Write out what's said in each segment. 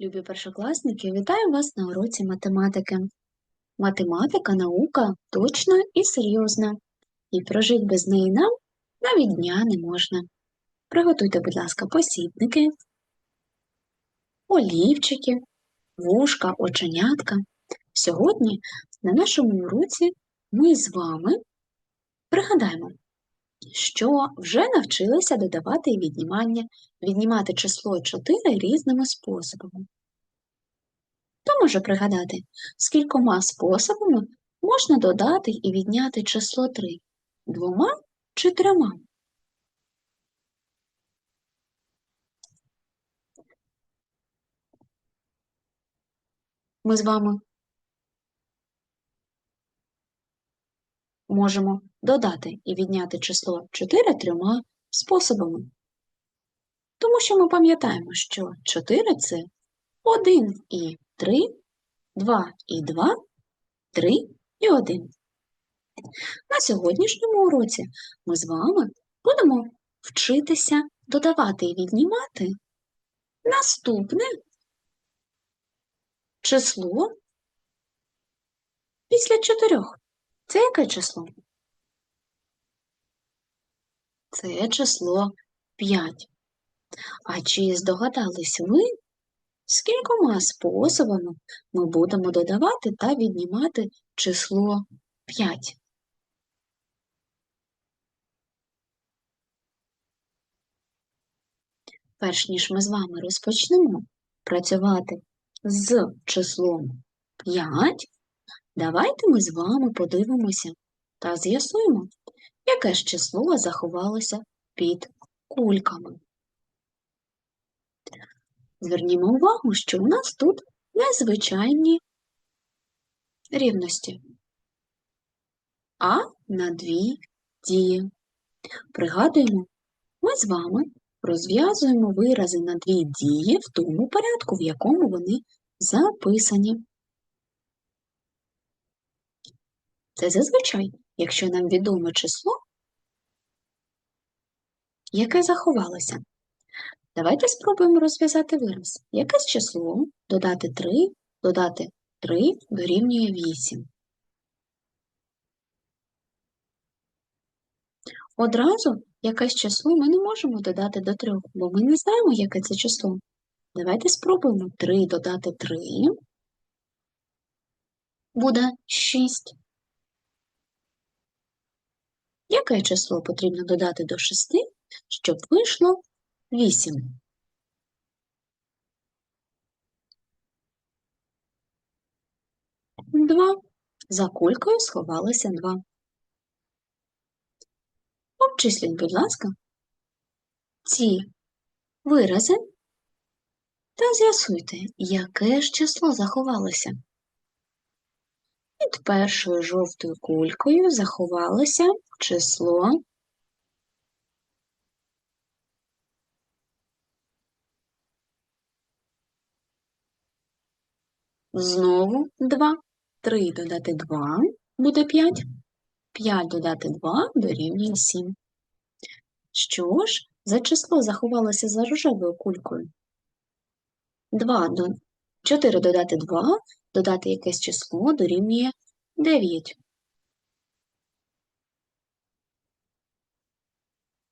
Любі першокласники, вітаю вас на уроці математики. Математика наука точна і серйозна, і прожить без неї нам навіть дня не можна. Приготуйте, будь ласка, посібники, олівчики, вушка, оченятка. Сьогодні на нашому уроці ми з вами пригадаємо, що вже навчилися додавати і віднімання, віднімати число 4 різними способами. Хто може пригадати, скількома способами можна додати і відняти число 3? Двома чи трьома? Ми з вами можемо додати і відняти число 4 трьома способами. Тому що ми пам'ятаємо, що 4 – це 1 і 3, 2 і 2, 3 і 1. На сьогоднішньому уроці ми з вами будемо вчитися додавати і віднімати наступне число після 4. Це яке число? Це число 5. А чи здогадались ви, скількома способами ми будемо додавати та віднімати число 5? Перш ніж ми з вами розпочнемо працювати з числом 5, давайте ми з вами подивимося та з'ясуємо, яке ж число заховалося під кульками. Звернімо увагу, що у нас тут незвичайні рівності, а на дві дії. Пригадуємо, ми з вами розв'язуємо вирази на дві дії в тому порядку, в якому вони записані. Це зазвичай, якщо нам відоме число, яке заховалося. Давайте спробуємо розв'язати вираз. Якесь число додати 3, додати 3 дорівнює 8. Одразу якесь число ми не можемо додати до 3, бо ми не знаємо, яке це число. Давайте спробуємо 3 додати 3. Буде 6. Яке число потрібно додати до 6, щоб вийшло 8? Два. За кулькою сховалося 2. Обчисліть, будь ласка, ці вирази та з'ясуйте, яке ж число заховалося. Під першою жовтою кулькою заховалося число знову 2. 3 додати 2 буде 5. 5 додати 2 дорівнює 7. Що ж за число заховалося за рожевою кулькою? 2 до 4 додати 2, додати якесь число дорівнює 9.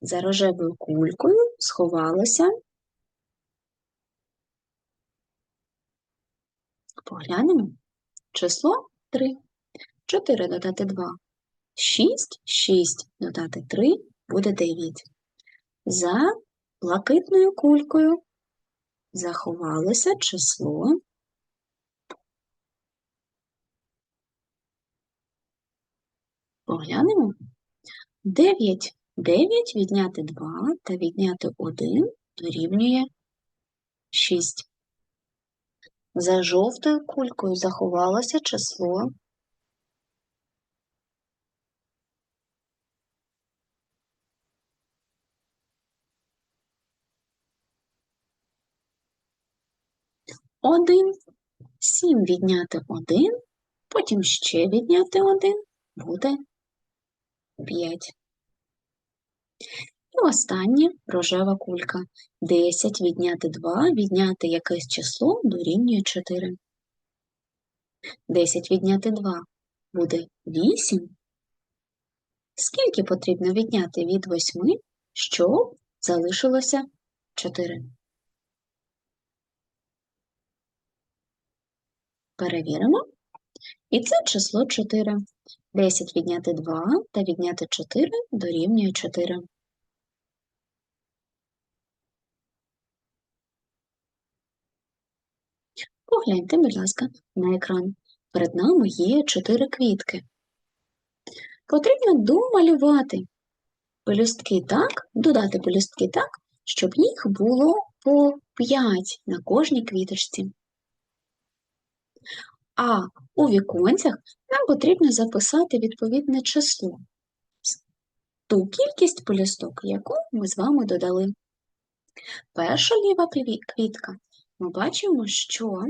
За рожевою кулькою сховалося. Поглянемо. Число 3. 4 додати 2. 6, 6 додати 3 буде 9. За блакитною кулькою заховалося число Поглянемо. 9. 9 відняти 2 та відняти 1 дорівнює 6. За жовтою кулькою заховалося число Один. Сім відняти один, потім ще відняти один буде 5. І останнє рожева кулька. 10 відняти 2, відняти якесь число дорівнює 4. 10 відняти 2 буде 8. Скільки потрібно відняти від 8, щоб залишилося 4? Перевіримо. І це число 4. 10 відняти 2 та відняти 4 дорівнює 4. Погляньте, будь ласка, на екран. Перед нами є 4 квітки. Потрібно домалювати пелюстки так, додати пелюстки так, щоб їх було по 5 на кожній квіточці. А у віконцях нам потрібно записати відповідне число, ту кількість пелюсток, яку ми з вами додали. Перша ліва квітка. Ми бачимо, що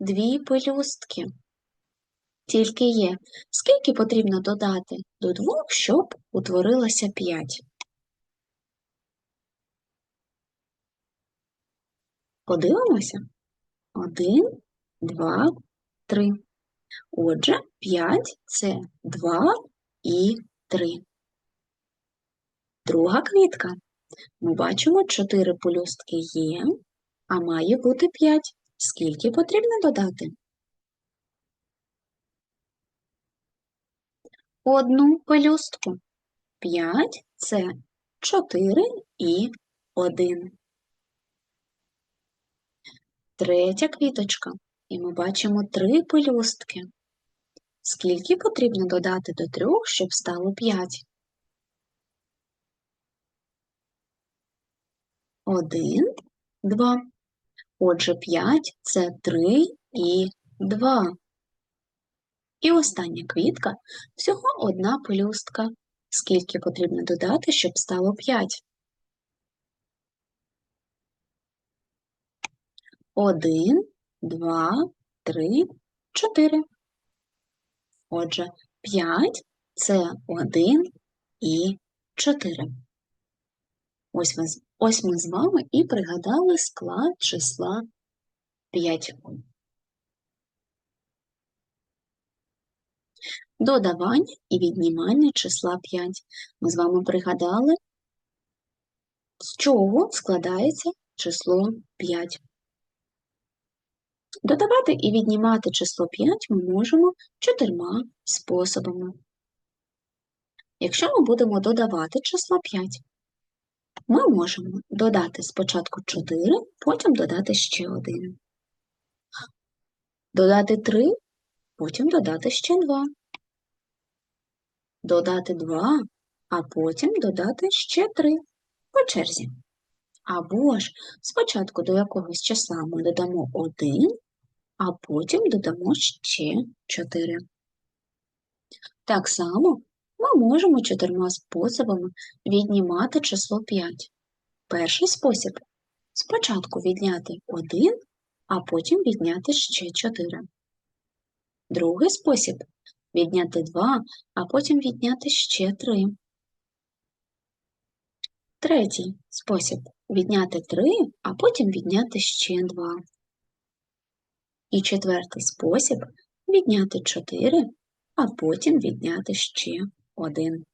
дві пелюстки тільки є. Скільки потрібно додати до двох, щоб утворилося п'ять? Подивимося. Один, два, 3. Отже, 5 це 2 і 3. Друга квітка. Ми бачимо 4 полюстки є, а має бути 5. Скільки потрібно додати? Одну пелюстку. 5 це 4 і 1. Третя квіточка і ми бачимо три пелюстки. Скільки потрібно додати до трьох, щоб стало п'ять? Один, два. Отже, п'ять це три і два. І остання квітка всього одна пелюстка. Скільки потрібно додати, щоб стало п'ять? Один, два, три, чотири. Отже, п'ять це один і чотири. Ось ми, ось ми з вами і пригадали склад числа 5. Додавання і віднімання числа 5. Ми з вами пригадали, з чого складається число 5. Додавати і віднімати число 5 ми можемо чотирма способами. Якщо ми будемо додавати число 5, ми можемо додати спочатку 4, потім додати ще 1. Додати 3, потім додати ще 2. Додати 2, а потім додати ще 3 по черзі. Або ж спочатку до якогось числа ми додамо 1, а потім додамо ще 4. Так само ми можемо чотирма способами віднімати число 5. Перший спосіб спочатку відняти 1, а потім відняти ще 4. Другий спосіб відняти 2, а потім відняти ще 3. Третій спосіб відняти 3, а потім відняти ще 2. І четвертий спосіб відняти 4, а потім відняти ще 1.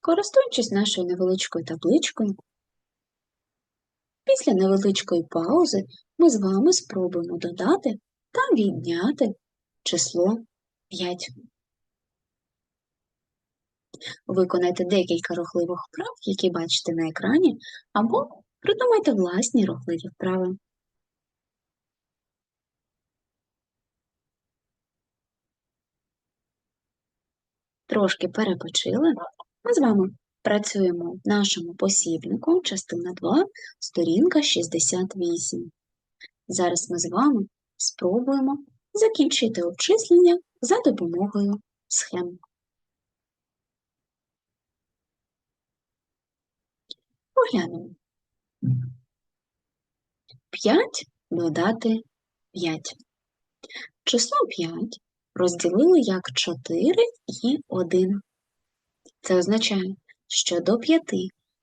Користуючись нашою невеличкою табличкою, після невеличкої паузи ми з вами спробуємо додати та відняти число 5. Виконайте декілька рухливих вправ, які бачите на екрані, або Придумайте власні рухливі вправи. Трошки перепочили. Ми з вами працюємо в нашому посібнику, частина 2, сторінка 68. Зараз ми з вами спробуємо закінчити обчислення за допомогою схем. Поглянемо. 5 додати 5. Число 5 розділили як 4 і 1. Це означає, що до 5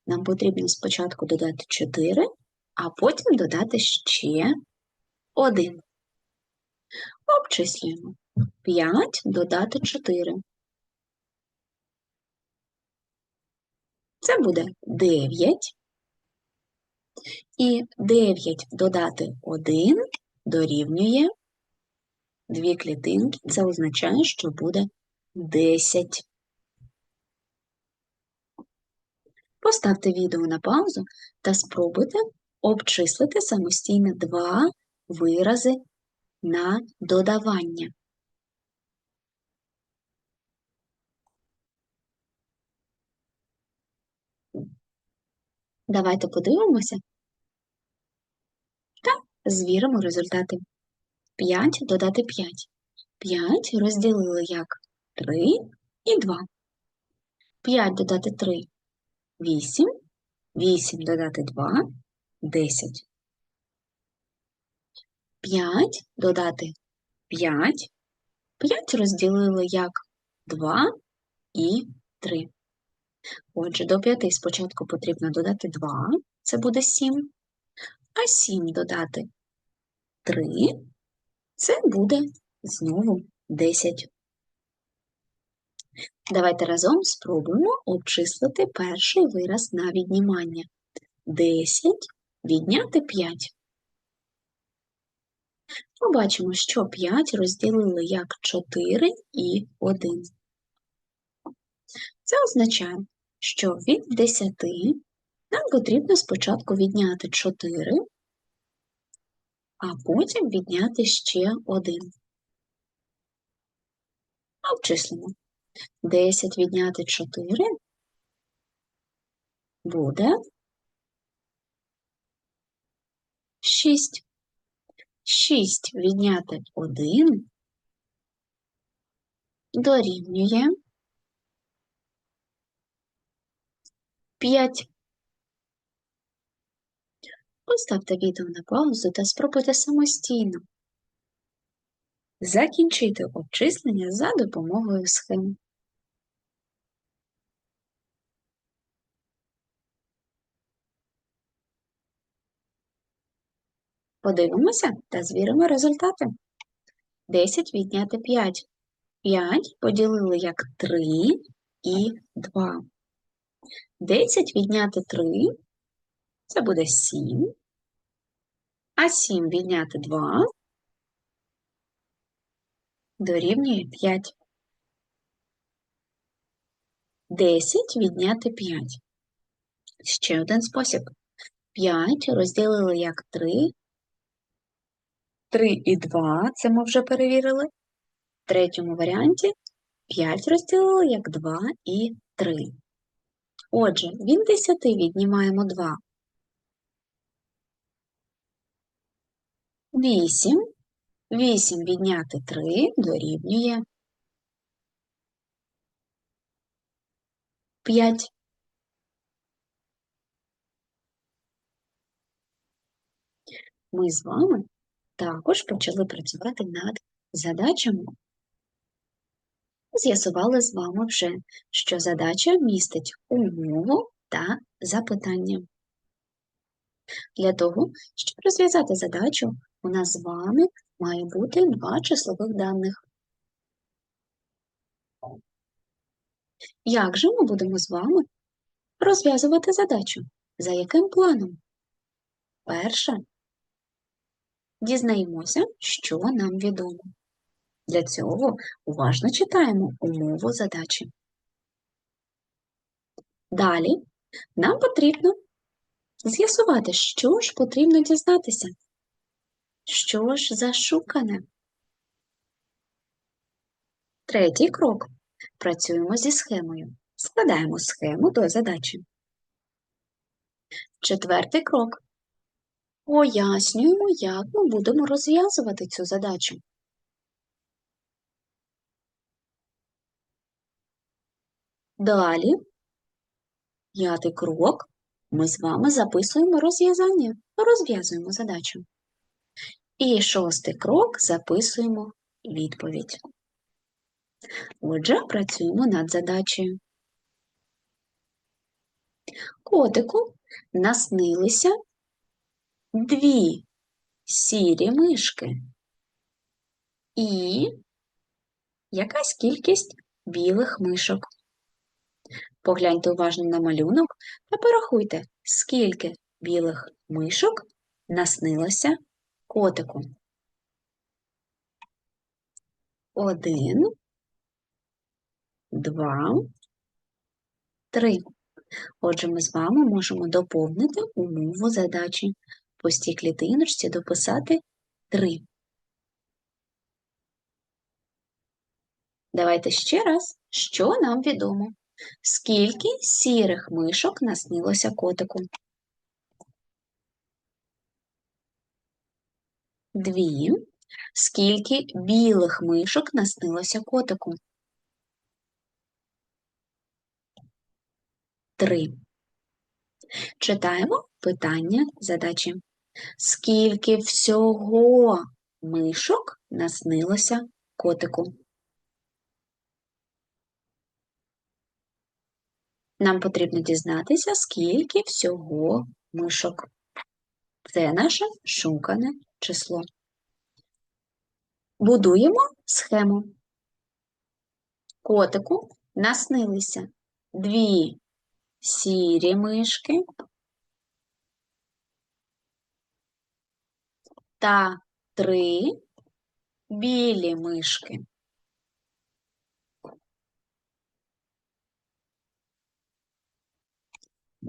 нам потрібно спочатку додати 4, а потім додати ще 1. Обчислюємо. 5 додати 4. Це буде 9. І 9 додати 1 дорівнює дві клітинки. Це означає, що буде 10. Поставте відео на паузу та спробуйте обчислити самостійно два вирази на додавання. Давайте подивимося та звіримо результати. 5 додати 5. 5 розділили як 3 і 2. 5 додати 3 8. 8 додати 2 10. 5 додати 5. 5 розділили як 2 і 3. Отже, до 5 спочатку потрібно додати 2, це буде 7, а 7 додати 3, це буде знову 10. Давайте разом спробуємо обчислити перший вираз на віднімання. 10 відняти 5. Побачимо, що 5 розділили як 4 і 1. Це означає, що від 10 нам потрібно спочатку відняти 4, а потім відняти ще 1. Обчислимо. 10 відняти 4 буде 6. 6 відняти 1 дорівнює 5. Поставте відео на паузу та спробуйте самостійно закінчити обчислення за допомогою схем. Подивимося та звіримо результати. 10 відняти 5. 5 поділили як 3 і 2. 10 відняти 3 це буде 7. А 7 відняти 2 дорівнює 5. 10 відняти 5. Ще один спосіб. 5 розділили як 3. 3 і 2, це ми вже перевірили. В третьому варіанті 5 розділили як 2 і 3. Отже, від 10 віднімаємо 2. 8. 8 відняти 3 дорівнює 5. Ми з вами також почали працювати над задачами. З'ясували з вами вже, що задача містить умову та запитання. Для того, щоб розв'язати задачу, у нас з вами має бути два числових даних. Як же ми будемо з вами розв'язувати задачу? За яким планом? Перше, дізнаємося, що нам відомо. Для цього уважно читаємо умову задачі. Далі нам потрібно з'ясувати, що ж потрібно дізнатися. Що ж зашукане? Третій крок. Працюємо зі схемою. Складаємо схему до задачі. Четвертий крок. Пояснюємо, як ми будемо розв'язувати цю задачу. Далі, п'ятий крок, ми з вами записуємо розв'язання, розв'язуємо задачу. І шостий крок записуємо відповідь. Отже, працюємо над задачею. Котику наснилися дві сірі мишки і якась кількість білих мишок. Погляньте уважно на малюнок та порахуйте, скільки білих мишок наснилося котику. Один, два, три. Отже, ми з вами можемо доповнити умову задачі. Пустій клітиночці дописати 3. Давайте ще раз, що нам відомо. Скільки сірих мишок наснилося котику? Дві. Скільки білих мишок наснилося котику? Три. Читаємо питання задачі. Скільки всього мишок наснилося котику? Нам потрібно дізнатися, скільки всього мишок. Це наше шукане число. Будуємо схему. Котику наснилися дві сірі мишки та три білі мишки.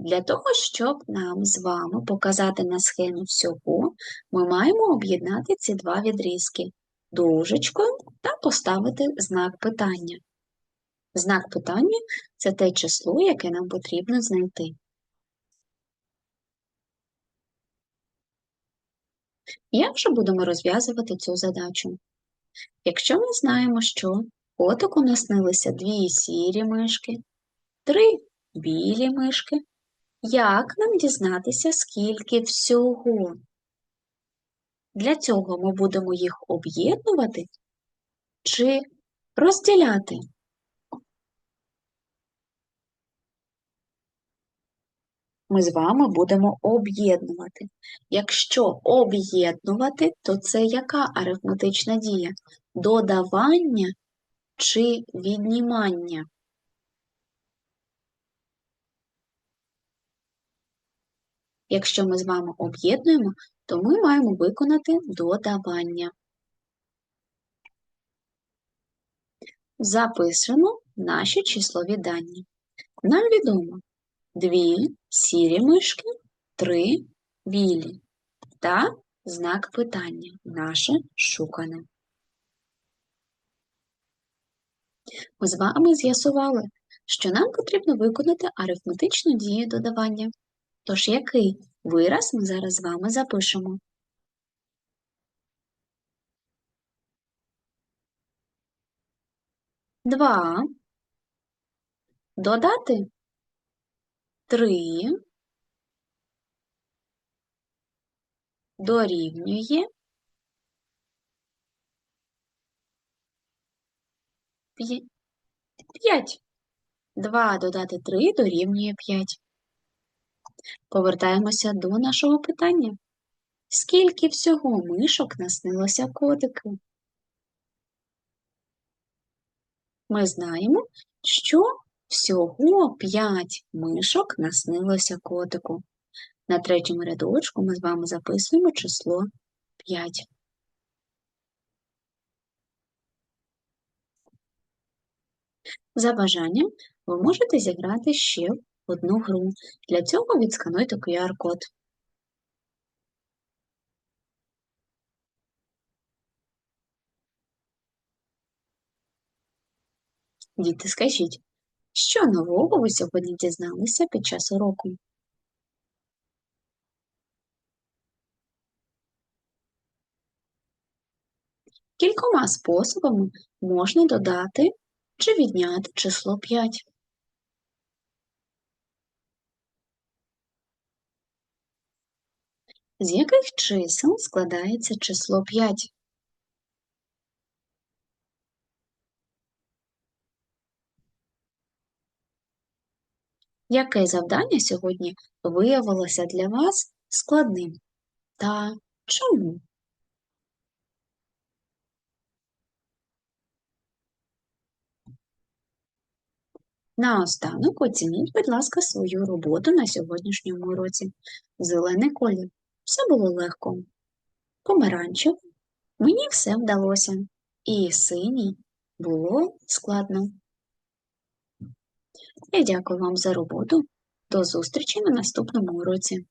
Для того, щоб нам з вами показати на схемі всього, ми маємо об'єднати ці два відрізки дужечкою та поставити знак питання. Знак питання це те число, яке нам потрібно знайти. Як же будемо розв'язувати цю задачу? Якщо ми знаємо, що котику наснилися дві сірі мишки, три білі мишки, як нам дізнатися, скільки всього? Для цього ми будемо їх об'єднувати чи розділяти. Ми з вами будемо об'єднувати. Якщо об'єднувати, то це яка арифметична дія? Додавання чи віднімання? Якщо ми з вами об'єднуємо, то ми маємо виконати додавання. Записуємо наші числові дані. Нам відомо дві сірі мишки, три білі та знак питання наше шукане. Ми з вами з'ясували, що нам потрібно виконати арифметичну дію додавання. Тож який вираз ми зараз з вами запишемо? Два. Додати три. Дорівнює п'ять. Два додати три дорівнює п'ять. Повертаємося до нашого питання. Скільки всього мишок наснилося котику? Ми знаємо, що всього 5 мишок наснилося котику. На третьому рядочку ми з вами записуємо число 5. За бажанням ви можете зіграти ще одну гру. Для цього відскануйте QR-код. Діти, скажіть, що нового ви сьогодні дізналися під час уроку? Кількома способами можна додати чи відняти число 5. З яких чисел складається число 5? Яке завдання сьогодні виявилося для вас складним? Та чому? Наостанок оцініть, будь ласка, свою роботу на сьогоднішньому уроці. Зелений колір все було легко. Помаранчевий. Мені все вдалося. І синій було складно. Я дякую вам за роботу. До зустрічі на наступному уроці.